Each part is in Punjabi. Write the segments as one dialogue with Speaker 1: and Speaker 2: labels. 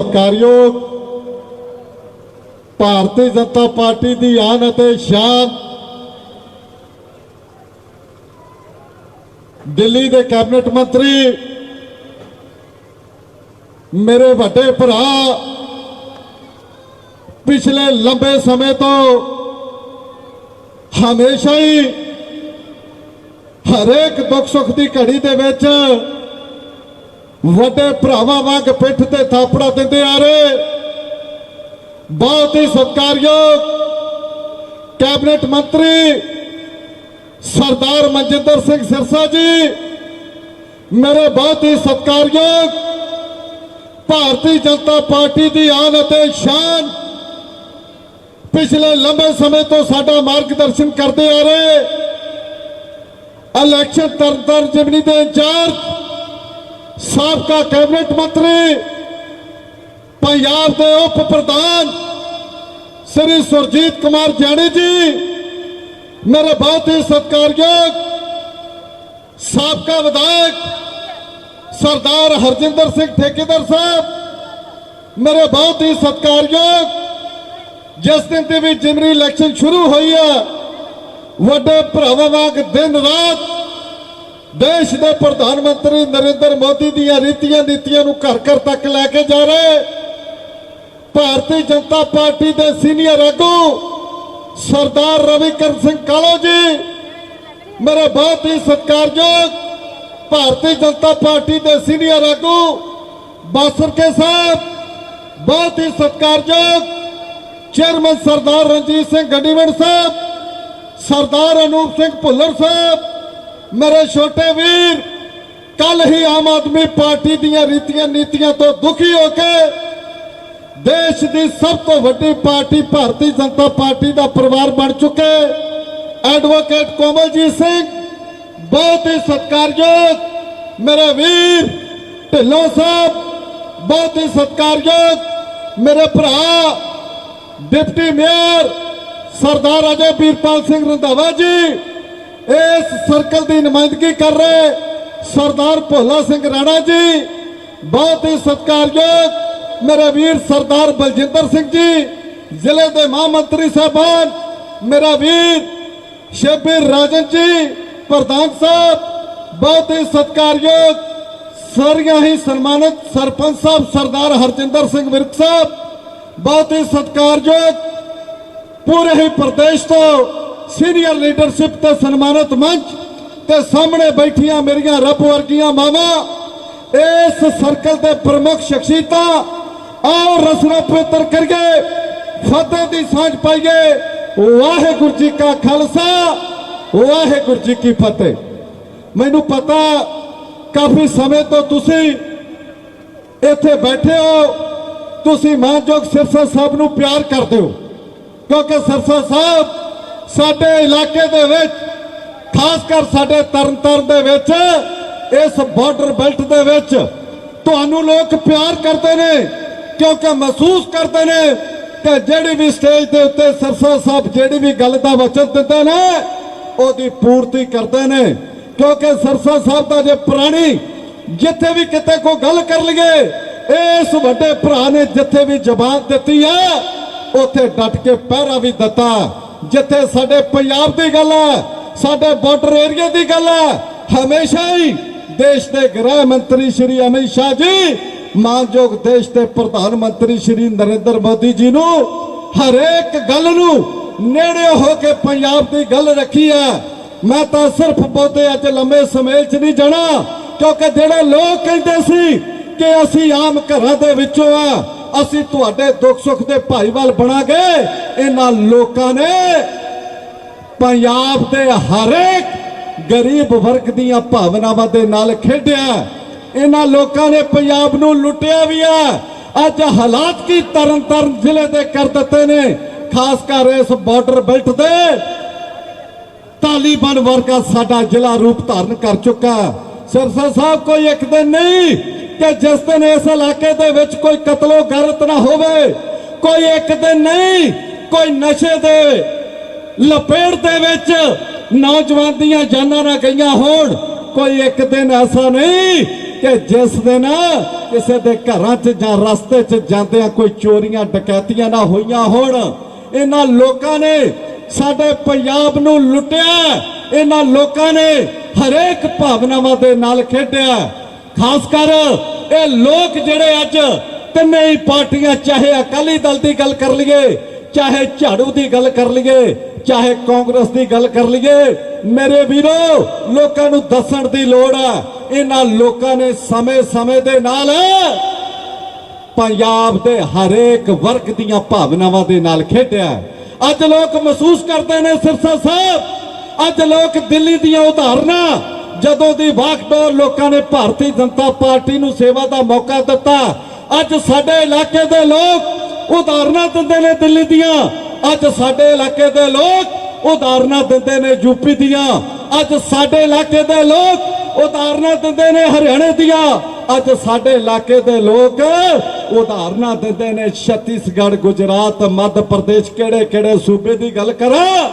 Speaker 1: ਸਤਿਕਾਰਯੋਗ ਭਾਰਤੀ ਜਨਤਾ ਪਾਰਟੀ ਦੀ ਆਨ ਅਤੇ ਸ਼ਾਨ। ਦਿੱਲੀ ਦੇ ਕੈਬਨਿਟ ਮੰਤਰੀ, ਮੇਰੇ ਵੱਡੇ ਭਰਾ, ਪਿਛਲੇ ਲੰਬੇ ਸਮੇਂ ਤੋਂ ਹਮੇਸ਼ਾ ਹੀ ਹਰੇਕ ਦੁੱਖ ਸੁੱਖ ਦੀ ਘੜੀ ਦੇ ਵਿੱਚ ਵੱਡੇ ਭਰਾਵਾਂ ਵਾਂਗ ਪਿੱਠ ਤੇ ਥਾਪੜਾ ਦਿੰਦੇ ਆ ਰਹੇ। ਬਹੁਤ ਹੀ ਸਤਿਕਾਰਯੋਗ ਕੈਬਨਿਟ ਮੰਤਰੀ ਸਰਦਾਰ ਮਨਜਿੰਦਰ ਸਿੰਘ ਸਿਰਸਾ ਜੀ, ਮੇਰੇ ਬਹੁਤ ਹੀ ਸਤਿਕਾਰਯੋਗ ਭਾਰਤੀ ਜਨਤਾ ਪਾਰਟੀ ਦੀ ਆਨ ਅਤੇ ਸ਼ਾਨ ਪਿਛਲੇ ਲੰਬੇ ਸਮੇਂ ਤੋਂ ਸਾਡਾ ਮਾਰਗਦਰਸ਼ਨ ਕਰਦੇ ਆ ਰਹੇ। ਇਲੈਕਸ਼ਨ ਤਰਨਤਾਰਨ ਜਿਮਨੀ ਦੇ ਇੰਚਾਰਜ ਸਾਬਕਾ ਕੈਬਨਿਟ ਮੰਤਰੀ, ਪੰਜਾਬ ਦੇ ਉਪ ਪ੍ਰਧਾਨ ਸ੍ਰੀ ਸੁਰਜੀਤ ਕੁਮਾਰ ਜਾਣੀ ਜੀ, ਮੇਰੇ ਬਹੁਤ ਹੀ ਸਤਿਕਾਰਯੋਗ ਸਾਬਕਾ ਵਿਧਾਇਕ ਸਰਦਾਰ ਹਰਜਿੰਦਰ ਸਿੰਘ ਠੇਕੇਦਾਰ ਸਾਹਿਬ, ਮੇਰੇ ਬਹੁਤ ਹੀ ਸਤਿਕਾਰਯੋਗ, ਜਿਸ ਦਿਨ ਤੇ ਵੀ ਜਿਮਰੀ ਇਲੈਕਸ਼ਨ ਸ਼ੁਰੂ ਹੋਈ ਹੈ, ਵੱਡੇ ਭਰਾਵਾਂ ਵਾਂਗ ਦਿਨ ਰਾਤ ਦੇਸ਼ ਦੇ ਪ੍ਰਧਾਨ ਮੰਤਰੀ ਨਰਿੰਦਰ ਮੋਦੀ ਦੀਆਂ ਰੀਤੀਆਂ ਨੀਤੀਆਂ ਨੂੰ ਘਰ ਘਰ ਤੱਕ ਲੈ ਕੇ ਜਾ ਰਹੇ। ਭਾਰਤੀ ਜਨਤਾ ਪਾਰਟੀ ਦੇ ਸੀਨੀਅਰ ਆਗੂ ਸਰਦਾਰ ਰਵੀਕਰਨ ਸਿੰਘ ਕਾਲੋ ਜੀ, ਮੇਰੇ ਬਹੁਤ ਹੀ ਸਤਿਕਾਰਯੋਗ ਭਾਰਤੀ ਜਨਤਾ ਪਾਰਟੀ ਦੇ ਸੀਨੀਅਰ ਆਗੂ ਬਾਸਰ ਕੇ ਸਾਹਿਬ, ਬਹੁਤ ਹੀ ਸਤਿਕਾਰਯੋਗ ਚੇਅਰਮੈਨ ਸਰਦਾਰ ਰਣਜੀਤ ਸਿੰਘ ਗੰਡੀਵਣ ਸਾਹਿਬ, ਸਰਦਾਰ ਅਨੂਪ ਸਿੰਘ ਭੁੱਲਰ ਸਾਹਿਬ ਮੇਰੇ ਛੋਟੇ ਵੀਰ ਕੱਲ ਹੀ ਆਮ ਆਦਮੀ ਪਾਰਟੀ ਦੀਆਂ ਰੀਤੀਆਂ ਨੀਤੀਆਂ ਤੋਂ ਦੁਖੀ ਹੋ ਕੇ ਦੇਸ਼ ਦੀ ਸਭ ਤੋਂ ਵੱਡੀ ਪਾਰਟੀ ਭਾਰਤੀ ਜਨਤਾ ਪਾਰਟੀ ਦਾ ਪਰਿਵਾਰ ਬਣ ਚੁੱਕੇ। ਐਡਵੋਕੇਟ ਕੋਮਲਜੀਤ ਸਿੰਘ, ਬਹੁਤ ਹੀ ਸਤਿਕਾਰਯੋਗ ਮੇਰੇ ਵੀਰ ਢਿੱਲੋਂ ਸਾਹਿਬ, ਬਹੁਤ ਹੀ ਸਤਿਕਾਰਯੋਗ ਮੇਰੇ ਭਰਾ, ਡਿਪਟੀ ਮੇਅਰ ਸਰਦਾਰ ਅਜੇ ਵੀਰਪਾਲ ਸਿੰਘ ਰੰਧਾਵਾ ਜੀ। ਇਸ ਸਰਕਲ ਦੀ ਨੁਮਾਇੰਦਗੀ ਕਰ ਰਹੇ ਸਰਦਾਰ ਭੋਲਾ ਸਿੰਘ ਰਾਣਾ ਜੀ ਬਹੁਤ ਹੀ ਸਤਿਕਾਰਯੋਗ ਮੇਰੇ ਵੀਰ ਸਰਦਾਰ ਬਲਜਿੰਦਰ ਸਿੰਘ ਜੀ ਜ਼ਿਲ੍ਹੇ ਦੇ ਮਹਾਮੰਤਰੀ ਸਾਹਿਬਾਨ ਮੇਰਾ ਵੀਰ ਸ਼ੇਬੀਰ ਰਾਜਨ ਜੀ ਪ੍ਰਧਾਨ ਸਾਹਿਬ ਬਹੁਤ ਹੀ ਸਤਿਕਾਰਯੋਗ ਸਾਰੀਆਂ ਹੀ ਸਨਮਾਨਿਤ ਸਰਪੰਚ ਸਾਹਿਬ ਸਰਦਾਰ ਹਰਜਿੰਦਰ ਸਿੰਘ ਵਿਰਕ ਸਾਹਿਬ ਬਹੁਤ ਹੀ ਸਤਿਕਾਰਯੋਗ ਪੂਰੇ ਹੀ ਪ੍ਰਦੇਸ਼ ਤੋਂ ਸੀਨੀਅਰ ਲੀਡਰਸ਼ਿਪ ਤੇ ਸਨਮਾਨਿਤ ਮੰਚ ਤੇ ਸਾਹਮਣੇ ਬੈਠੀਆਂ ਮੇਰੀਆਂ ਰੱਬ ਵਰਗੀਆਂ ਮਾਵਾਂ, ਇਸ ਸਰਕਲ ਦੇ ਪ੍ਰਮੁੱਖ ਸ਼ਖਸੀਅਤਾਂ, ਆਓ ਰਸਨਾ ਪਵਿੱਤਰ ਕਰੀਏ, ਫਤਿਹ ਦੀ ਸਾਂਝ ਪਾਈਏ। ਵਾਹਿਗੁਰੂ ਜੀ ਕਾ ਖਾਲਸਾ, ਵਾਹਿਗੁਰੂ ਜੀ ਕੀ ਫਤਿਹ। ਮੈਨੂੰ ਪਤਾ ਕਾਫੀ ਸਮੇਂ ਤੋਂ ਤੁਸੀਂ ਇੱਥੇ ਬੈਠੇ ਹੋ, ਤੁਸੀਂ ਮਾਨਯੋਗ ਸਿਰਸਾ ਸਾਹਿਬ ਨੂੰ ਪਿਆਰ ਕਰਦੇ ਹੋ, ਕਿਉਂਕਿ ਸਿਰਸਾ ਸਾਹਿਬ ਸਾਡੇ ਇਲਾਕੇ ਦੇ ਵਿੱਚ, ਖਾਸ ਕਰ ਸਾਡੇ ਤਰਨਤਾਰਨ ਦੇ ਵਿੱਚ, ਇਸ ਬਾਰਡਰ ਬੈਲਟ ਦੇ ਵਿੱਚ ਤੁਹਾਨੂੰ ਲੋਕ ਪਿਆਰ ਕਰਦੇ ਨੇ, ਕਿਉਂਕਿ ਮਹਿਸੂਸ ਕਰਦੇ ਨੇ ਕਿ ਜਿਹੜੀ ਵੀ ਸਟੇਜ ਦੇ ਉੱਤੇ ਸਰਸਾ ਸਾਹਿਬ ਜਿਹੜੀ ਵੀ ਗੱਲ ਦਾ ਵਚਨ ਦਿੰਦੇ ਨੇ, ਉਹਦੀ ਪੂਰਤੀ ਕਰਦੇ ਨੇ। ਕਿਉਂਕਿ ਸਰਸਾ ਸਾਹਿਬ ਦਾ ਜੇ ਪ੍ਰਾਣੀ ਜਿੱਥੇ ਵੀ ਕਿਤੇ ਕੋਈ ਗੱਲ ਕਰ ਲਈਏ, ਇਸ ਵੱਡੇ ਭਰਾ ਨੇ ਜਿੱਥੇ ਵੀ ਜ਼ਬਾਨ ਦਿੱਤੀ ਹੈ ਉੱਥੇ ਡਟ ਕੇ ਪਹਿਰਾ ਵੀ ਦਿੱਤਾ। ਜਿੱਥੇ ਸਾਡੇ ਪੰਜਾਬ ਦੀ ਗੱਲ ਹੈ, ਸਾਡੇ ਬਾਰਡਰ ਏਰੀਆ ਦੀ ਗੱਲ ਹੈ, ਹਮੇਸ਼ਾ ਹੀ ਦੇਸ਼ ਦੇ ਗ੍ਰਹਿ ਮੰਤਰੀ ਸ਼੍ਰੀ ਅਮਿਤ ਸ਼ਾਹ ਜੀ, ਮਾਨਯੋਗ ਦੇਸ਼ ਦੇ ਪ੍ਰਧਾਨ ਮੰਤਰੀ ਸ਼੍ਰੀ ਨਰਿੰਦਰ ਮੋਦੀ ਜੀ ਨੂੰ ਹਰੇਕ ਗੱਲ ਨੂੰ ਨੇੜੇ ਹੋ ਕੇ ਪੰਜਾਬ ਦੀ ਗੱਲ ਰੱਖੀ ਹੈ। ਮੈਂ ਤਾਂ ਸਿਰਫ ਬਹੁਤੇ ਅੱਜ ਲੰਮੇ ਸਮੇਂ 'ਚ ਨਹੀਂ ਜਾਣਾ, ਕਿਉਂਕਿ ਜਿਹੜੇ ਲੋਕ ਕਹਿੰਦੇ ਸੀ ਕਿ ਅਸੀਂ ਆਮ ਘਰਾਂ ਦੇ ਵਿੱਚੋਂ ਆ ਅਸੀਂ ਤੁਹਾਡੇ ਦੁੱਖ ਸੁੱਖ ਦੇ ਭਾਈਵਾਲ ਬਣਾਂਗੇ ਇਹਨਾਂ ਲੋਕਾਂ ਨੇ ਪੰਜਾਬ ਦੇ ਹਰੇਕ ਗਰੀਬ ਵਰਗ ਦੀਆਂ ਭਾਵਨਾਵਾਂ ਦੇ ਨਾਲ ਖੇਡਿਆ। ਇਹਨਾਂ ਲੋਕਾਂ ਨੇ ਪੰਜਾਬ ਨੂੰ ਲੁੱਟਿਆ ਵੀ ਆ। ਅੱਜ ਹਾਲਾਤ ਕੀ ਤਰਨ ਤਾਰਨ ਜ਼ਿਲ੍ਹੇ ਦੇ ਕਰ ਦਿੱਤੇ ਨੇ। ਖਾਸ ਕਰ ਇਸ ਬਾਰਡਰ ਬੈਲਟ ਦੇ। ਤਾਲੀਬਾਨ ਵਰਗਾ ਸਾਡਾ ਜ਼ਿਲ੍ਹਾ ਰੂਪ ਧਾਰਨ ਕਰ ਚੁੱਕਾ। ਸਿਰਸਾ ਸਾਹਿਬ, ਕੋਈ ਇੱਕ ਦਿਨ ਨਹੀਂ ਕਿ ਜਿਸ ਦਿਨ ਇਸ ਇਲਾਕੇ ਦੇ ਵਿੱਚ ਕੋਈ ਕਤਲੋ ਗਰਤ ਨਾ ਹੋਵੇ, ਕੋਈ ਇੱਕ ਦਿਨ ਨਹੀਂ, ਕੋਈ ਨਸ਼ੇ ਦੇ ਲਪੇੜ ਦੇ ਵਿੱਚ ਨੌਜਵਾਨ ਦੀਆਂ ਜਾਨਾਂ ਨਾ ਗਈਆਂ ਹੋਣ, ਕੋਈ ਇੱਕ ਦਿਨ ਐਸਾ ਨਹੀਂ ਕਿ ਜਿਸ ਦਿਨ ਕਿਸੇ ਦੇ ਘਰਾਂ 'ਚ ਜਾਂ ਰਸਤੇ 'ਚ ਜਾਂਦਿਆਂ ਕੋਈ ਚੋਰੀਆਂ, ਡਕੈਤੀਆਂ ਨਾ ਹੋਈਆਂ ਹੋਣ। ਇਹਨਾਂ ਲੋਕਾਂ ਨੇ ਸਾਡੇ ਪੰਜਾਬ ਨੂੰ ਲੁੱਟਿਆ, ਇਹਨਾਂ ਲੋਕਾਂ ਨੇ ਹਰੇਕ ਭਾਵਨਾਵਾਂ ਦੇ ਨਾਲ ਖੇਡਿਆ। ਖਾਸ ਕਰ ਇਹ ਲੋਕ ਜਿਹੜੇ ਅੱਜ ਤਿੰਨੇ ਹੀ ਪਾਰਟੀਆਂ, ਚਾਹੇ ਅਕਾਲੀ ਦਲ ਦੀ ਗੱਲ ਕਰ ਲਈਏ, ਚਾਹੇ ਝਾੜੂ ਦੀ ਗੱਲ ਕਰ ਲਈਏ, ਚਾਹੇ ਕਾਂਗਰਸ ਦੀ ਗੱਲ ਕਰ ਲਈਏ, ਮੇਰੇ ਵੀਰੋ, ਲੋਕਾਂ ਨੂੰ ਦੱਸਣ ਦੀ ਲੋੜ ਆ, ਇਹਨਾਂ ਲੋਕਾਂ ਨੇ ਸਮੇਂ-ਸਮੇਂ ਦੇ ਨਾਲ ਪੰਜਾਬ ਦੇ ਹਰੇਕ ਵਰਗ ਦੀਆਂ ਭਾਵਨਾਵਾਂ ਦੇ ਨਾਲ ਖੇਡਿਆ ਅੱਜ ਲੋਕ ਮਹਿਸੂਸ ਕਰਦੇ ਨੇ ਸਿਰਸਾ ਸਾਹਿਬ, ਅੱਜ ਲੋਕ ਦਿੱਲੀ ਦੀਆਂ ਉਦਾਹਰਨਾਂ ਜਦੋਂ ਦੀ ਵਾਕਡੋਰ ਲੋਕਾਂ ਨੇ ਭਾਰਤੀ ਜਨਤਾ ਪਾਰਟੀ ਨੂੰ ਸੇਵਾ ਦਾ ਮੌਕਾ ਦਿੱਤਾ, ਅੱਜ ਸਾਡੇ ਇਲਾਕੇ ਦੇ ਲੋਕ ਉਦਾਹਰਨਾਂ ਦਿੰਦੇ ਨੇ ਦਿੱਲੀ ਦੀਆਂ। ਅੱਜ ਸਾਡੇ ਇਲਾਕੇ ਦੇ ਲੋਕ ਉਦਾਹਰਨਾਂ ਦਿੰਦੇ ਨੇ ਯੂਪੀ ਦੀਆਂ। ਅੱਜ ਸਾਡੇ ਇਲਾਕੇ ਦੇ ਲੋਕ ਉਦਾਹਰਨਾਂ ਦਿੰਦੇ ਨੇ ਹਰਿਆਣੇ ਦੀਆਂ। ਅੱਜ ਸਾਡੇ ਇਲਾਕੇ ਦੇ ਲੋਕ ਉਦਾਹਰਨਾਂ ਦਿੰਦੇ ਨੇ ਛੱਤੀਸਗੜ੍ਹ, ਗੁਜਰਾਤ, ਮੱਧ ਪ੍ਰਦੇਸ਼ ਕਿਹੜੇ ਕਿਹੜੇ ਸੂਬੇ ਦੀ ਗੱਲ ਕਰਾਂ?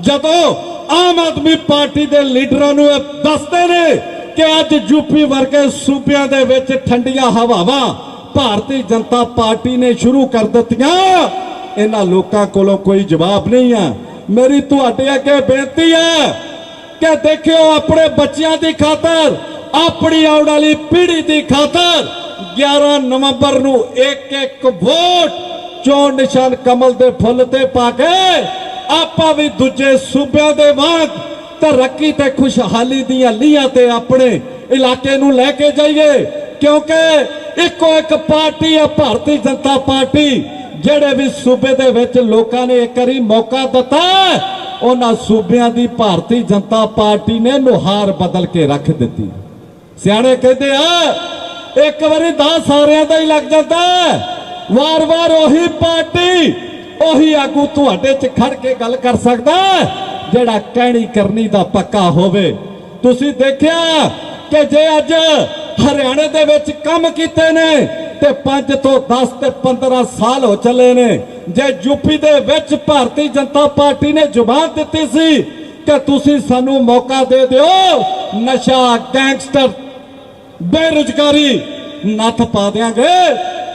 Speaker 1: ਜਦੋਂ ਆਮ ਆਦਮੀ ਪਾਰਟੀ ਦੇ ਲੀਡਰਾਂ ਨੂੰ ਇਹ ਦੱਸਦੇ ਨੇ ਕਿ ਅੱਜ ਯੂਪੀ ਵਰਗੇ ਸੂਬਿਆਂ ਦੇ ਵਿੱਚ ਠੰਡੀਆਂ ਹਵਾਵਾਂ ਭਾਰਤੀ ਜਨਤਾ ਪਾਰਟੀ ਨੇ ਸ਼ੁਰੂ ਕਰ ਦਿੱਤੀਆਂ, ਇਹਨਾਂ ਲੋਕਾਂ ਕੋਲੋਂ ਕੋਈ ਜਵਾਬ ਨਹੀਂ ਆ ਮੇਰੀ ਤੁਹਾਡੇ ਅੱਗੇ ਬੇਨਤੀ ਹੈ ਕਿ ਦੇਖਿਓ ਆਪਣੇ ਬੱਚਿਆਂ ਦੀ ਖਾਤਰ, ਆਪਣੀ ਆਉਣ ਵਾਲੀ ਪੀੜ੍ਹੀ ਦੀ ਖਾਤਰ 11 ਨਵੰਬਰ ਨੂੰ ਇੱਕ ਇੱਕ ਵੋਟ ਚੋਣ ਨਿਸ਼ਾਨ ਕਮਲ ਦੇ ਫੁੱਲ ਤੇ ਪਾ ਕੇ ਆਪਾਂ ਵੀ ਦੂਜੇ ਸੂਬਿਆਂ ਦੇ ਵਾਂਗ ਤਰੱਕੀ ਤੇ ਖੁਸ਼ਹਾਲੀ ਦੀਆਂ ਲੀਹਾਂ ਤੇ ਆਪਣੇ ਇਲਾਕੇ ਨੂੰ ਲੈ ਕੇ ਜਾਈਏ। ਕਿਉਂਕਿ ਇੱਕੋ ਇੱਕ ਪਾਰਟੀ ਹੈ ਭਾਰਤੀ ਜਨਤਾ ਪਾਰਟੀ, ਜਿਹੜੇ ਵੀ ਸੂਬੇ ਦੇ ਵਿੱਚ ਲੋਕਾਂ ਨੇ ਇੱਕ ਵਾਰੀ ਮੌਕਾ ਦਿੱਤਾ, ਉਹਨਾਂ ਸੂਬਿਆਂ ਦੀ ਭਾਰਤੀ ਜਨਤਾ ਪਾਰਟੀ ਨੇ ਨੁਹਾਰ ਬਦਲ ਕੇ ਰੱਖ ਦਿੱਤੀ। ਸਿਆਣੇ ਕਹਿੰਦੇ ਆ, ਇੱਕ ਵਾਰੀ ਦਾ ਸਾਰਿਆਂ ਦਾ ਹੀ ਲੱਗ ਜਾਂਦਾ। ਵਾਰ-ਵਾਰ ਉਹੀ ਪਾਰਟੀ ਉਹੀ ਆਗੂ ਤੁਹਾਡੇ 'ਚ ਖੜ ਕੇ ਗੱਲ ਕਰ ਸਕਦਾ ਜਿਹੜਾ ਕਹਿਣੀ ਕਰਨੀ ਦਾ ਪੱਕਾ ਹੋਵੇ। ਤੁਸੀਂ ਦੇਖਿਆ ਕਿ ਜੇ ਅੱਜ ਹਰਿਆਣੇ ਦੇ ਵਿੱਚ ਕੰਮ ਕੀਤੇ ਨੇ ਤੇ 5 ਤੋਂ 10 ਤੇ 15 ਸਾਲ ਹੋ ਚੱਲੇ ਨੇ, ਜੇ ਯੂਪੀ ਦੇ ਵਿੱਚ ਭਾਰਤੀ ਜਨਤਾ ਪਾਰਟੀ ਨੇ ਜ਼ੁਬਾਨ ਦਿੱਤੀ ਸੀ ਕਿ ਤੁਸੀਂ ਸਾਨੂੰ ਮੌਕਾ ਦੇ ਦਿਓ, ਨਸ਼ਾ, ਗੈਂਗਸਟਰ, ਬੇਰੁਜ਼ਗਾਰੀ, ਨੱਥ ਪਾ ਦਿਆਂਗੇ।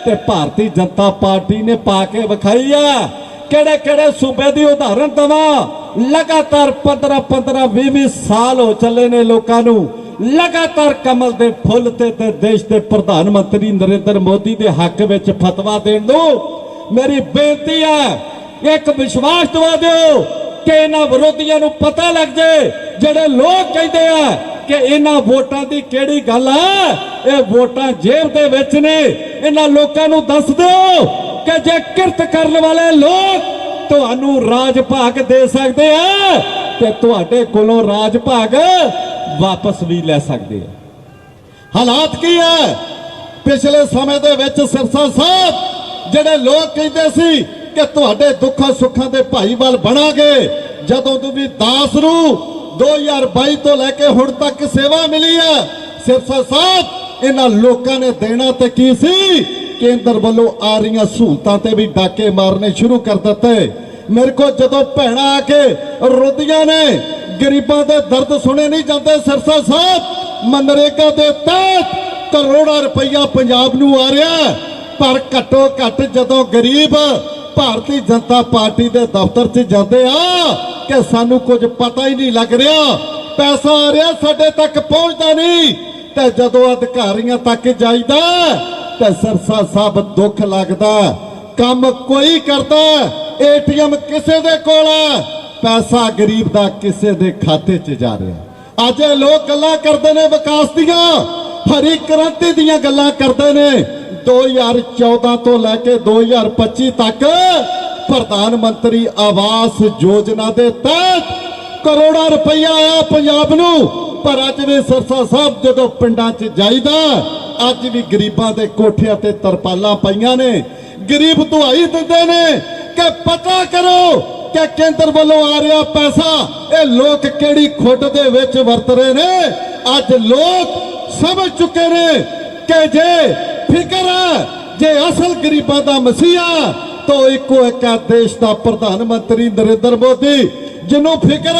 Speaker 1: ਤੇ ਭਾਰਤੀ ਜਨਤਾ ਪਾਰਟੀ ਨੇ ਪਾ ਕੇ ਵਿਖਾਈ ਆ। ਕਿਹੜੇ ਕਿਹੜੇ ਸੂਬੇ ਦੀ ਉਦਾਹਰਣ ਦਵਾਂ? ਲਗਾਤਾਰ 15 15 20 20 ਸਾਲ ਹੋ ਚੱਲੇ ਨੇ ਲੋਕਾਂ ਨੂੰ। ਲਗਾਤਾਰ ਕਮਲ ਦੇ ਫੁੱਲ ਤੇ ਤੇ ਦੇਸ਼ ਦੇ ਪ੍ਰਧਾਨ ਮੰਤਰੀ ਨਰਿੰਦਰ ਮੋਦੀ ਦੇ ਹੱਕ ਵਿੱਚ ਫਤਵਾ ਦੇਣ ਨੂੰ ਮੇਰੀ ਬੇਨਤੀ ਹੈ ਇੱਕ ਵਿਸ਼ਵਾਸ ਦਵਾ ਦਿਓ ਕਿ ਇਹਨਾਂ ਵਿਰੋਧੀਆਂ ਨੂੰ ਪਤਾ ਲੱਗ ਜੇ। ਜਿਹੜੇ ਲੋਕ ਕਹਿੰਦੇ ਆ ਕਿ ਇਹਨਾਂ ਵੋਟਾਂ ਦੀ ਕਿਹੜੀ ਗੱਲ ਆ? ਇਹ ਵੋਟਾਂ ਜੇਬ ਦੇ ਵਿੱਚ ਨੇ। ਇਹਨਾਂ ਲੋਕਾਂ ਨੂੰ ਦੱਸ ਦਿਓ ਕਿ ਜੇ ਕਿਰਤ ਕਰਨ ਵਾਲੇ ਲੋਕ ਤੁਹਾਨੂੰ ਰਾਜ ਭਾਗ ਦੇ ਸਕਦੇ ਆ, ਤੇ ਤੁਹਾਡੇ ਕੋਲੋਂ ਰਾਜ ਭਾਗ ਵਾਪਸ ਵੀ ਲੈ ਸਕਦੇ ਆ। ਹਾਲਾਤ ਕੀ ਹੈ ਪਿਛਲੇ ਸਮੇਂ ਦੇ ਵਿੱਚ ਸਿਰਸਾ ਸਾਹਿਬ ਜਿਹੜੇ ਲੋਕ ਕਹਿੰਦੇ ਸੀ ਕਿ ਤੁਹਾਡੇ ਦੁੱਖਾਂ ਸੁੱਖਾਂ ਦੇ ਭਾਈਵਾਲ ਬਣਾਗੇ, ਜਦੋਂ ਤੁਸੀਂ ਦਾਸ ਨੂੰ 2022 ਤੋਂ ਲੈ ਕੇ ਹੁਣ ਤੱਕ ਸੇਵਾ ਮਿਲੀ ਹੈ ਸਿਰਸਾ ਸਾਹਿਬ ਇਹਨਾਂ ਲੋਕਾਂ ਨੇ ਦੇਣਾ ਤੇ ਕੀ ਸੀ? ਕੇਂਦਰ ਵੱਲੋਂ ਆ ਰਹੀਆਂ ਸਹੂਲਤਾਂ ਤੇ ਵੀ ਡਾਕੇ ਮਾਰਨੇ ਸ਼ੁਰੂ ਕਰ ਦਿੱਤੇ। ਮੇਰੇ ਕੋਲ ਜਦੋਂ ਭੈਣਾਂ ਆ ਕੇ ਰੋਦੀਆਂ ਨੇ, ਗਰੀਬਾਂ ਦੇ ਦਰਦ ਸੁਣੇ ਨਹੀਂ ਜਾਂਦੇ, ਸਿਰਸਾ ਸਾਹਿਬ, ਮਨਰੇਗਾ ਦੇ ਤਹਿਤ ਕਰੋੜਾਂ ਰੁਪਈਆ ਪੰਜਾਬ ਨੂੰ ਆ ਰਿਹਾ ਪਰ ਘੱਟੋ ਘੱਟ ਜਦੋਂ ਗਰੀਬ ਭਾਰਤੀ ਜਨਤਾ ਪਾਰਟੀ ਦੇ ਦਫ਼ਤਰ 'ਚ ਜਾਂਦੇ ਆ, ਕਿ ਸਾਨੂੰ ਕੁਝ ਪਤਾ ਹੀ ਨਹੀਂ ਲੱਗ ਰਿਹਾ। ਪੈਸਾ ਆ ਰਿਹਾ, ਸਾਡੇ ਤੱਕ ਪਹੁੰਚਦਾ ਨਹੀਂ। ਤੇ ਜਦੋਂ ਅਧਿਕਾਰੀਆਂ ਤੱਕ ਜਾਈਦਾ ਤੇ ਸਰਸਾ ਸਾਹਿਬ ਦੁੱਖ ਲੱਗਦਾ। ਕੰਮ ਕੋਈ ਕਰਦਾ, ਏਟੀਐਮ ਕਿਸੇ ਦੇ ਕੋਲ ਹੈ ਪੈਸਾ ਗਰੀਬ ਦਾ ਕਿਸੇ ਦੇ ਖਾਤੇ 'ਚ ਜਾ ਰਿਹਾ। ਅੱਜ ਇਹ ਲੋਕ ਗੱਲਾਂ ਕਰਦੇ ਨੇ ਵਿਕਾਸ ਦੀਆਂ, ਹਰੀ ਕ੍ਰਾਂਤੀ ਦੀਆਂ ਗੱਲਾਂ ਕਰਦੇ ਨੇ। 2014 ਤੋਂ ਲੈ ਕੇ 2025 ਤੱਕ ਪ੍ਰਧਾਨ ਮੰਤਰੀ ਆਵਾਸ ਯੋਜਨਾ ਦੇ ਤਹਿਤ ਕਰੋੜਾਂ ਰੁਪਈਆ ਆਇਆ ਪੰਜਾਬ ਨੂੰ। ਪਰ ਅੱਜ ਵੀ ਸਰਸਾ ਸਾਹਿਬ ਜਦੋਂ ਪਿੰਡਾਂ 'ਚ ਜਾਈਦਾ, ਅੱਜ ਵੀ ਗਰੀਬਾਂ ਦੇ ਕੋਠਿਆਂ ਤੇ ਤਰਪਾਲਾਂ ਪਈਆਂ ਨੇ। ਗਰੀਬ ਦੁਹਾਈ ਦਿੰਦੇ ਨੇ ਕਿ ਪਤਾ ਕਰੋ ਕਿ ਕੇਂਦਰ ਵੱਲੋਂ ਆ ਰਿਹਾ ਪੈਸਾ, ਇਹ ਲੋਕ ਕਿਹੜੀ ਖੁੱਟ ਦੇ ਵਿੱਚ ਵਰਤ ਰਹੇ ਨੇ? ਅੱਜ ਲੋਕ ਸਮਝ ਚੁੱਕੇ ਨੇ ਕਿ ਜੇ ਫਿਕਰ ਹੈ, ਜੇ ਅਸਲ ਗਰੀਬਾਂ ਦਾ ਮਸੀਹਾ, ਤਾਂ ਇੱਕੋ ਇੱਕ ਦੇਸ਼ ਦਾ ਪ੍ਰਧਾਨ ਮੰਤਰੀ ਨਰਿੰਦਰ ਮੋਦੀ ਜਿਹਨੂੰ ਫਿਕਰ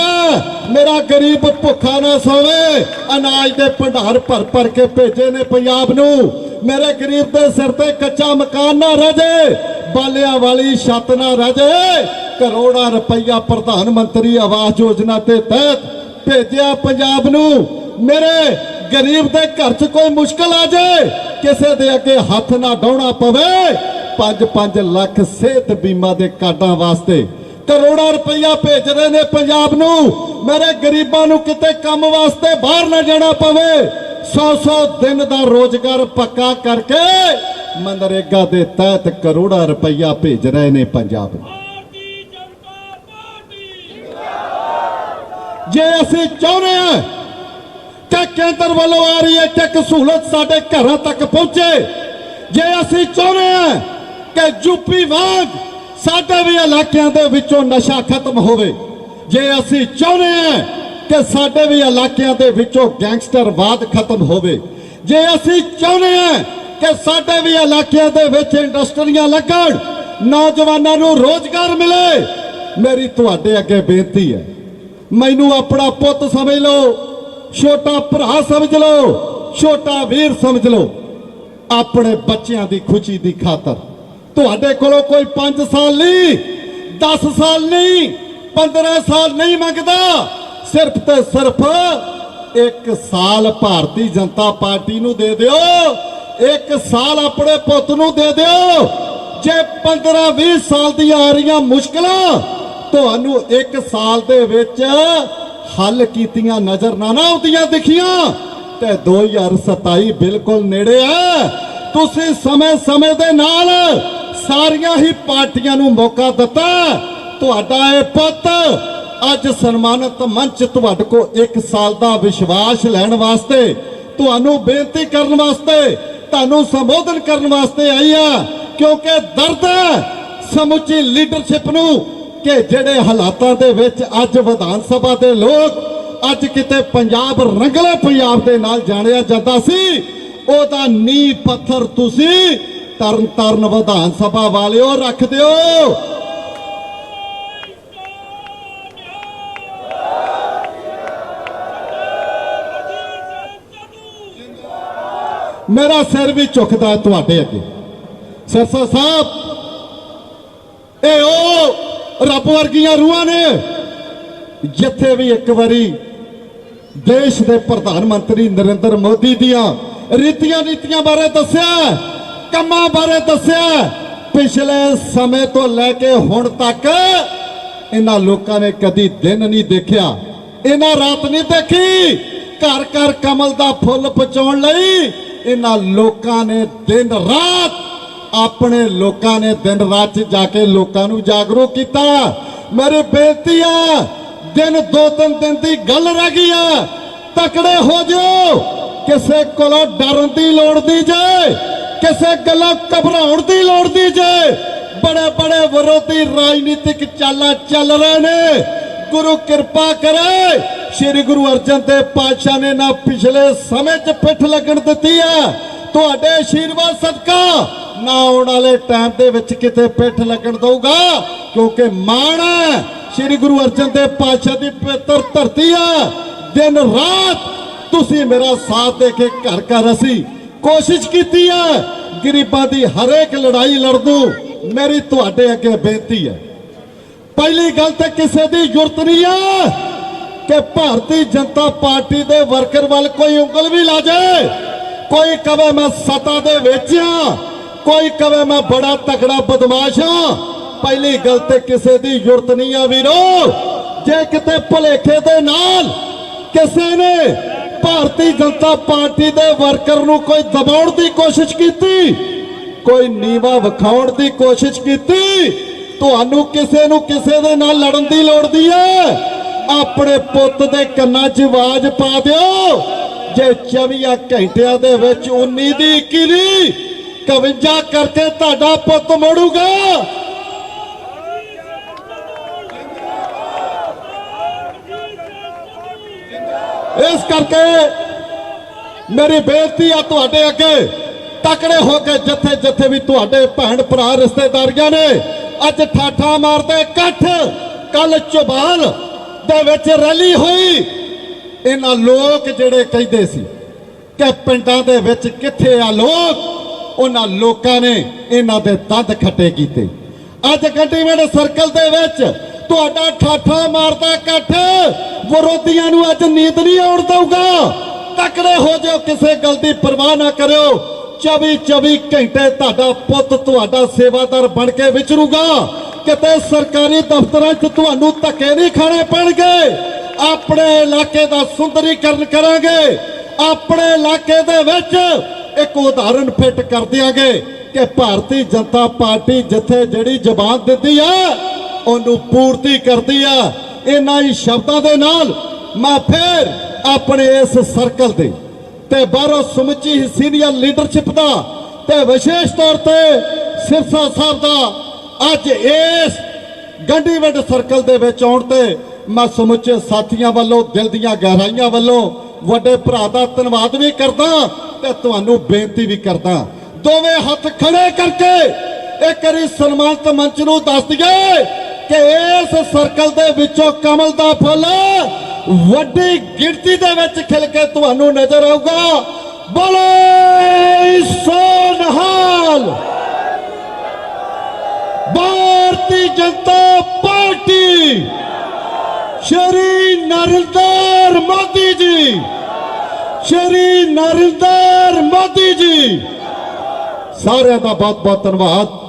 Speaker 1: ਮੇਰਾ ਗਰੀਬ ਭੁੱਖਾ ਨਾ ਸੋਵੇ। ਅਨਾਜ ਦੇ ਭੰਡਾਰ ਭਰ ਭਰ ਕੇ ਭੇਜੇ ਨੇ ਪੰਜਾਬ ਨੂੰ। ਮੇਰੇ ਗਰੀਬ ਦੇ ਸਿਰ ਤੇ ਕੱਚਾ ਮਕਾਨ ਨਾ ਰਹਿ ਜੇ, ਬਾਲਿਆਂ ਵਾਲੀ ਛੱਤ ਨਾ ਰਹਿ ਜੇ। ਕਰੋੜਾਂ ਰੁਪਈਆ ਪ੍ਰਧਾਨ ਮੰਤਰੀ ਆਵਾਸ ਯੋਜਨਾ ਦੇ ਤਹਿਤ ਭੇਜਿਆ ਪੰਜਾਬ ਨੂੰ। ਮੇਰੇ ਗਰੀਬ ਦੇ ਘਰ 'ਚ ਕੋਈ ਮੁਸ਼ਕਲ ਆ ਜਾਏ ਕਿਸੇ ਦੇ ਅੱਗੇ ਹੱਥ ਨਾ ਡਾਉਣਾ ਪਵੇ। 5-5 ਲੱਖ ਸਿਹਤ ਬੀਮਾ ਦੇ ਕਾਰਡਾਂ ਵਾਸਤੇ ਕਰੋੜਾਂ ਰੁਪਈਆ ਭੇਜ ਰਹੇ ਨੇ ਪੰਜਾਬ ਨੂੰ। ਮੇਰੇ ਗਰੀਬਾਂ ਨੂੰ ਕਿਤੇ ਕੰਮ ਵਾਸਤੇ ਬਾਹਰ ਨਾ ਜਾਣਾ ਪਵੇ। 100-100 ਦਿਨ ਦਾ ਰੋਜ਼ਗਾਰ ਪੱਕਾ ਕਰਕੇ ਮਨਰੇਗਾ ਦੇ ਤਹਿਤ ਕਰੋੜਾਂ ਰੁਪਈਆ ਭੇਜ ਰਹੇ ਨੇ ਪੰਜਾਬ ਨੂੰ। ਜੇ ਅਸੀਂ ਚਾਹੁੰਦੇ ਹਾਂ ਕਿ ਕੇਂਦਰ ਵੱਲੋਂ ਆ ਰਹੀ ਹੈ ਕਿ ਸਹੂਲਤ ਸਾਡੇ ਘਰਾਂ ਤੱਕ ਪਹੁੰਚੇ, ਜੇ ਅਸੀਂ ਚਾਹੁੰਦੇ ਹਾਂ ਕਿ ਯੂਪੀ ਵਾਂਗ ਸਾਡੇ ਵੀ ਇਲਾਕਿਆਂ ਦੇ ਵਿੱਚੋਂ ਨਸ਼ਾ ਖਤਮ ਹੋਵੇ। ਜੇ ਅਸੀਂ ਚਾਹੁੰਦੇ ਹਾਂ ਕਿ ਸਾਡੇ ਵੀ ਇਲਾਕਿਆਂ ਦੇ ਵਿੱਚੋਂ ਗੈਂਗਸਟਰਵਾਦ ਖਤਮ ਹੋਵੇ। ਜੇ ਅਸੀਂ ਚਾਹੁੰਦੇ ਹਾਂ ਕਿ ਸਾਡੇ ਵੀ ਇਲਾਕਿਆਂ ਦੇ ਵਿੱਚ ਇੰਡਸਟਰੀਆਂ ਲੱਗਣ, ਨੌਜਵਾਨਾਂ ਨੂੰ ਰੋਜ਼ਗਾਰ ਮਿਲੇ, ਮੇਰੀ ਤੁਹਾਡੇ ਅੱਗੇ ਬੇਨਤੀ ਹੈ। ਮੈਨੂੰ ਆਪਣਾ ਪੁੱਤ ਸਮਝ ਲਓ, ਛੋਟਾ ਭਰਾ ਸਮਝ ਲਓ, ਛੋਟਾ ਵੀਰ ਸਮਝ ਲਓ। ਆਪਣੇ ਬੱਚਿਆਂ ਦੀ ਖੁਸ਼ੀ ਦੀ ਖਾਤਰ। ਤੁਹਾਡੇ ਕੋਲੋਂ ਕੋਈ 5 ਸਾਲ ਨਹੀਂ 10 ਸਾਲ ਨਹੀਂ 15 ਸਾਲ ਨਹੀਂ ਮੰਗਦਾ। ਸਿਰਫ ਤੇ ਸਿਰਫ ਇੱਕ ਸਾਲ ਭਾਰਤੀ ਜਨਤਾ ਪਾਰਟੀ ਨੂੰ ਦੇ ਦਿਓ, ਇੱਕ ਸਾਲ ਆਪਣੇ ਪੁੱਤ ਨੂੰ ਦੇ ਦਿਓ। ਜੇ 15 20 ਸਾਲ ਦੀਆਂ ਆ ਰਹੀਆਂ ਮੁਸ਼ਕਲਾਂ, ਤੁਹਾਨੂੰ ਇੱਕ ਸਾਲ ਦੇ ਵਿੱਚ ਹੱਲ ਕੀਤੀਆਂ ਨਜ਼ਰ ਨਾ ਨਾ ਆਉਂਦੀਆਂ ਦਿਖੀਆਂ। ਤੇ 2027 ਬਿਲਕੁਲ ਨੇੜੇ ਆ। ਤੁਸੀਂ ਸਮੇਂ-ਸਮੇਂ ਦੇ ਨਾਲ ਸਾਰੀਆਂ ਹੀ ਪਾਰਟੀਆਂ ਨੂੰ ਮੌਕਾ ਦਿੱਤਾ। ਤੁਹਾਡਾ ਇਹ ਪੁੱਤ ਅੱਜ ਸਨਮਾਨਿਤ ਮੰਚ ਤੁਹਾਡੇ ਕੋ 1 ਸਾਲ ਦਾ ਵਿਸ਼ਵਾਸ ਲੈਣ ਵਾਸਤੇ, ਤੁਹਾਨੂੰ ਬੇਨਤੀ ਕਰਨ ਵਾਸਤੇ, ਤੁਹਾਨੂੰ ਸੰਬੋਧਨ ਕਰਨ ਵਾਸਤੇ ਆਈ ਆ, ਕਿਉਂਕਿ ਦਰਦ ਸਮੁੱਚੀ ਲੀਡਰਸ਼ਿਪ ਨੂੰ ਕਿ ਜਿਹੜੇ ਹਾਲਾਤਾਂ ਦੇ ਵਿੱਚ ਅੱਜ ਵਿਧਾਨ ਸਭਾ ਦੇ ਲੋਕ ਅੱਜ ਕਿਤੇ ਪੰਜਾਬ ਰੰਗਲੇ ਪੰਜਾਬ ਦੇ ਨਾਲ ਜਾਣਿਆ ਜਾਂਦਾ ਸੀ, ਉਹਦਾ ਨੀਂਹ ਪੱਥਰ ਤੁਸੀਂ ਤਰਨ ਤਰਨ ਵਿਧਾਨ ਸਭਾ ਵਾਲਿਓ, ਰੱਖ ਦਿਓ। ਮੇਰਾ ਸਿਰ ਵੀ ਝੁਕਦਾ ਤੁਹਾਡੇ ਅੱਗੇ। ਸਰਸਾ ਸਾਹਿਬ ਇਹ ਉਹ ਰੱਬ ਵਰਗੀਆਂ ਰੂਹਾਂ ਨੇ, ਜਿੱਥੇ ਵੀ ਇੱਕ ਵਾਰੀ ਦੇਸ਼ ਦੇ ਪ੍ਰਧਾਨ ਮੰਤਰੀ ਨਰਿੰਦਰ ਮੋਦੀ ਦੀਆਂ ਰੀਤੀਆਂ ਨੀਤੀਆਂ ਬਾਰੇ ਦੱਸਿਆ ਕੰਮਾਂ ਬਾਰੇ ਦੱਸਿਆ ਪਿਛਲੇ ਸਮੇਂ ਤੋਂ ਲੈ ਕੇ ਹੁਣ ਤੱਕ ਇਹਨਾਂ ਲੋਕਾਂ ਨੇ ਕਦੀ ਦਿਨ ਨਹੀਂ ਦੇਖਿਆ। ਇਹਨਾਂ ਰਾਤ ਨਹੀਂ ਦੇਖੀ। ਘਰ ਘਰ ਕਮਲ ਦਾ ਫੁੱਲ ਪਹੁੰਚਾਉਣ ਲਈ ਇਹਨਾਂ ਲੋਕਾਂ ਨੇ ਦਿਨ ਰਾਤ ਆਪਣੇ ਲੋਕਾਂ ਨੇ ਦਿਨ ਰਾਤ 'ਚ ਜਾ ਕੇ ਲੋਕਾਂ ਨੂੰ ਜਾਗਰੂਕ ਕੀਤਾ। ਮੇਰੀ ਬੇਨਤੀ ਆ, ਦਿਨ ਦੋ ਤਿੰਨ ਦਿਨ ਦੀ ਗੱਲ ਰਹਿ ਗਈ ਆ। ਤਕੜੇ ਹੋ ਜਾਓ। ਕਿਸੇ ਕੋਲੋਂ ਡਰਨ ਦੀ ਲੋੜ ਦੀ ਜੇ। ਕਿਸੇ ਗੱਲਾਂ ਘਬਰਾਉਣ ਦੀ ਲੋੜ ਨਹੀਂ ਜੇ। ਬੜੇ ਬੜੇ ਵਿਰੋਧੀ ਰਾਜਨੀਤਿਕ ਚਾਲਾਂ ਚੱਲ ਰਹੇ ਨੇ। ਗੁਰੂ ਕਿਰਪਾ ਕਰੇ, ਸ੍ਰੀ ਗੁਰੂ ਅਰਜਨ ਦੇਵ ਪਾਤਸ਼ਾਹ ਨੇ ਨਾ ਪਿਛਲੇ ਸਮੇਂ 'ਚ ਪਿੱਠ ਲੱਗਣ ਦਿੱਤੀ ਆ। ਤੁਹਾਡੇ ਆਸ਼ੀਰਵਾਦ ਸਦਕਾ ਨਾ ਆਉਣ ਵਾਲੇ ਟਾਈਮ ਦੇ ਵਿੱਚ ਕਿਤੇ ਪਿੱਠ ਲੱਗਣ ਦਊਗਾ, ਕਿਉਂਕਿ ਮਾਣ ਹੈ। ਸ੍ਰੀ ਗੁਰੂ ਅਰਜਨ ਦੇਵ ਪਾਤਸ਼ਾਹ ਦੀ ਪਵਿੱਤਰ ਧਰਤੀ ਆ। ਦਿਨ ਰਾਤ ਤੁਸੀਂ ਮੇਰਾ ਸਾਥ ਦੇ ਕੇ ਘਰ ਘਰ ਅਸੀਂ ਕੋਸ਼ਿਸ਼ ਕੀਤੀ ਹੈ ਗਰੀਬਾਂ ਦੀ ਹਰੇਕ ਲੜਾਈ ਲੜਦੂ ਮੇਰੀ ਤੁਹਾਡੇ ਅੱਗੇ ਬੇਨਤੀ ਹੈ। ਪਹਿਲੀ ਗੱਲ ਤੇ ਕਿਸੇ ਦੀ ਜ਼ਰੂਰਤ ਨਹੀਂ ਹੈ ਕਿ ਭਾਰਤੀ ਜਨਤਾ ਪਾਰਟੀ ਦੇ ਵਰਕਰ ਵੱਲ ਕੋਈ ਉਂਗਲ ਵੀ ਲਾ ਜਾਏ। ਕੋਈ ਕਵੇ ਮੈਂ ਸਤਾ ਦੇ ਵਿੱਚ ਆ ਕੋਈ ਕਵੇ ਮੈਂ ਬੜਾ ਤਕੜਾ ਬਦਮਾਸ਼ ਆ ਪਹਿਲੀ ਗੱਲ ਤੇ ਕਿਸੇ ਦੀ ਜ਼ਰੂਰਤ ਨਹੀਂ ਆ ਵੀਰੋ। ਜੇ ਕਿਤੇ ਭੁਲੇਖੇ ਦੇ ਨਾਲ ਕਿਸੇ ਨੇ ਭਾਰਤੀ ਜਨਤਾ ਪਾਰਟੀ ਦੇ ਵਰਕਰ ਨੂੰ ਕੋਈ ਦਬਾਉਣ ਦੀ ਕੋਸ਼ਿਸ਼ ਕੀਤੀ? ਕੋਈ ਨੀਵਾ ਵਿਖਾਉਣ ਦੀ ਕੋਸ਼ਿਸ਼ ਕੀਤੀ? ਤੁਹਾਨੂੰ ਕਿਸੇ ਨੂੰ ਕਿਸੇ ਦੇ ਨਾਲ ਲੜਨ ਦੀ ਲੋੜ ਦੀ ਹੈ। ਆਪਣੇ ਪੁੱਤ ਦੇ ਕੰਨਾਂ 'ਚ ਆਵਾਜ਼ ਪਾ ਦਿਓ। ਜੇ 24 ਘੰਟਿਆਂ ਦੇ ਵਿੱਚ 19 ਦੀ 21 ਦੀ 51 ਕਰਕੇ ਤੁਹਾਡਾ ਪੁੱਤ ਮੋੜੂਗਾ ਇਸ ਕਰਕੇ ਮੇਰੀ ਬੇਨਤੀ ਆ ਤੁਹਾਡੇ ਅੱਗੇ ਤਕੜੇ ਹੋ ਕੇ ਜਿੱਥੇ ਜਿੱਥੇ ਵੀ ਤੁਹਾਡੇ ਭੈਣ ਭਰਾ ਰਿਸ਼ਤੇਦਾਰੀਆਂ ਨੇ, ਅੱਜ ਠਾਠਾ ਮਾਰਦੇ ਇਕੱਠ ਕੱਲ ਚੁਬਾਲ ਦੇ ਵਿੱਚ ਰੈਲੀ ਹੋਈ। ਇਹਨਾਂ ਲੋਕ ਜਿਹੜੇ ਕਹਿੰਦੇ ਸੀ ਕਿ ਪਿੰਡਾਂ ਦੇ ਵਿੱਚ ਕਿੱਥੇ ਆ ਲੋਕ, ਉਹਨਾਂ ਲੋਕਾਂ ਨੇ ਇਹਨਾਂ ਦੇ ਦੰਦ ਖੱਟੇ ਕੀਤੇ। ਅੱਜ ਕੰਟੀਨਮੈਂਟ ਸਰਕਲ ਦੇ ਵਿੱਚ ਤੁਹਾਡਾ ਠਾਠਾ ਮਾਰਦਾ ਇਕੱਠ। ਵਿਰੋਧੀਆਂ ਨੂੰ ਅੱਜ ਨੀਂਦ ਨਹੀਂ ਆਉਣ ਦਊਗਾ। ਤਕੜੇ ਹੋ ਜਾਓ, ਕਿਸੇ ਗੱਲ ਦੀ ਪਰਵਾਹ ਨਾ ਕਰਿਓ। 24 24 ਘੰਟੇ ਤੁਹਾਡਾ ਪੁੱਤ ਤੁਹਾਡਾ ਸੇਵਾਦਾਰ ਬਣ ਕੇ ਵਿਚਰੂਗਾ। ਕਿਤੇ ਸਰਕਾਰੀ ਦਫ਼ਤਰਾਂ 'ਚ ਤੁਹਾਨੂੰ ਧੱਕੇ ਨਹੀਂ ਖਾਣੇ ਪੈਣਗੇ। ਆਪਣੇ ਇਲਾਕੇ ਦਾ ਸੁੰਦਰੀਕਰਨ ਕਰਾਂਗੇ। ਆਪਣੇ ਇਲਾਕੇ ਦੇ ਵਿੱਚ ਇੱਕ ਉਦਾਹਰਨ ਫਿੱਟ ਕਰ ਦਿਆਂਗੇ ਕਿ ਭਾਰਤੀ ਜਨਤਾ ਪਾਰਟੀ ਜਿੱਥੇ ਜਿਹੜੀ ਜ਼ਬਾਨ ਦਿੰਦੀ ਆ, ਉਹਨੂੰ ਪੂਰਤੀ ਕਰਦੀ ਆ। ਇਹਨਾਂ ਹੀ ਸ਼ਬਦਾਂ ਦੇ ਨਾਲ ਮੈਂ ਫੇਰ ਆਪਣੇ ਇਸ ਸਰਕਲ ਦੇ ਤੇ ਬਾਹਰੋਂ ਸਮੁੱਚੀ ਸੀਨੀਅਰ ਲੀਡਰਸ਼ਿਪ ਦਾ ਤੇ ਵਿਸ਼ੇਸ਼ ਤੌਰ ਤੇ ਸਿਰਸਾ ਸਾਹਿਬ ਦਾ ਅੱਜ ਇਸ ਗੰਡੀਵਿੰਡ ਸਰਕਲ ਦੇ ਵਿੱਚ ਆਉਣ ਤੇ ਮੈਂ ਸਮੁੱਚੇ ਸਾਥੀਆਂ ਵੱਲੋਂ, ਦਿਲ ਦੀਆਂ ਗਹਿਰਾਈਆਂ ਵੱਲੋਂ ਵੱਡੇ ਭਰਾ ਦਾ ਧੰਨਵਾਦ ਵੀ ਕਰਦਾ ਤੇ ਤੁਹਾਨੂੰ ਬੇਨਤੀ ਵੀ ਕਰਦਾ। ਦੋਵੇਂ ਹੱਥ ਖੜੇ ਕਰਕੇ ਇੱਕ ਵਾਰੀ ਸਨਮਾਨਿਤ ਮੰਚ ਨੂੰ ਦੱਸ ਦਈਏ ਕਿ ਇਸ ਸਰਕਲ ਦੇ ਵਿੱਚੋਂ ਕਮਲ ਦਾ ਫੁੱਲ ਵੱਡੀ ਗਿਣਤੀ ਦੇ ਵਿੱਚ ਖਿਲ ਕੇ ਤੁਹਾਨੂੰ ਨਜ਼ਰ ਆਊਗਾ। ਬੋਲੇ ਸੋਨਹਾਲ। ਭਾਰਤੀ ਜਨਤਾ ਪਾਰਟੀ, ਸ਼੍ਰੀ ਨਰਿੰਦਰ ਮੋਦੀ ਜੀ। ਸ਼੍ਰੀ ਨਰਿੰਦਰ ਮੋਦੀ ਜੀ। ਸਾਰਿਆਂ ਦਾ ਬਹੁਤ ਬਹੁਤ ਧੰਨਵਾਦ।